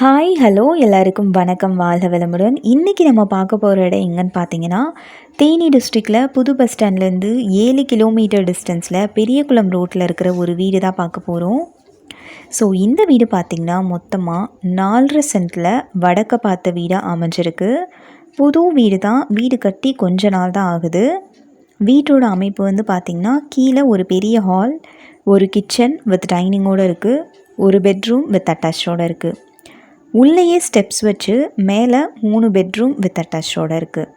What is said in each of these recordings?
Hi hello எல்லாருக்கும் வணக்கம். வாழ்க வளமுடன். இன்றைக்கி நம்ம பார்க்க போகிற இடம் எங்கன்னு பார்த்தீங்கன்னா தேனி டிஸ்ட்ரிக்டில் புது பஸ் ஸ்டாண்ட்லேருந்து ஏழு கிலோமீட்டர் டிஸ்டன்ஸில் பெரியகுளம் ரோட்டில் இருக்கிற ஒரு வீடு தான் பார்க்க போகிறோம் ஸோ இந்த வீடு பார்த்திங்கன்னா மொத்தமாக நாலரை சென்ட்டில் வடக்க பார்த்த வீடாக அமைஞ்சிருக்கு. புது வீடு தான். வீடு கட்டி கொஞ்ச நாள் தான் ஆகுது. வீட்டோட அமைப்பு வந்து பார்த்திங்கன்னா கீழே ஒரு பெரிய ஹால் ஒரு கிச்சன் வித் டைனிங்கோடு இருக்குது ஒரு பெட்ரூம் வித் அட்டாச்சோடு இருக்குது உள்ளேயே ஸ்டெப்ஸ் வச்சு மேலே மூணு பெட்ரூம் வித் அட்டாச்சோடு இருக்குது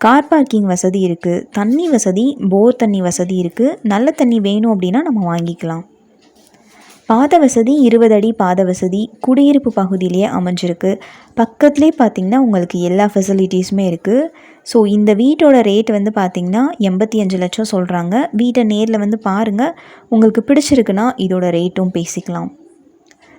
கார் பார்க்கிங் வசதி இருக்குது தண்ணி வசதி போர் தண்ணி வசதி இருக்குது நல்ல தண்ணி வேணும் அப்படின்னா நம்ம வாங்கிக்கலாம். பாத வசதி இருபது அடி பாத வசதி குடியிருப்பு பகுதியிலேயே அமைஞ்சிருக்கு. பக்கத்துலேயே பார்த்திங்கன்னா உங்களுக்கு எல்லா ஃபெசிலிட்டிஸுமே இருக்குது ஸோ இந்த வீட்டோட ரேட் வந்து பார்த்திங்கன்னா எண்பத்தி அஞ்சு லட்சம் சொல்கிறாங்க வீட்டை நேரில் வந்து பாருங்கள் உங்களுக்கு பிடிச்சிருக்குன்னா இதோட ரேட்டும் பேசிக்கலாம்.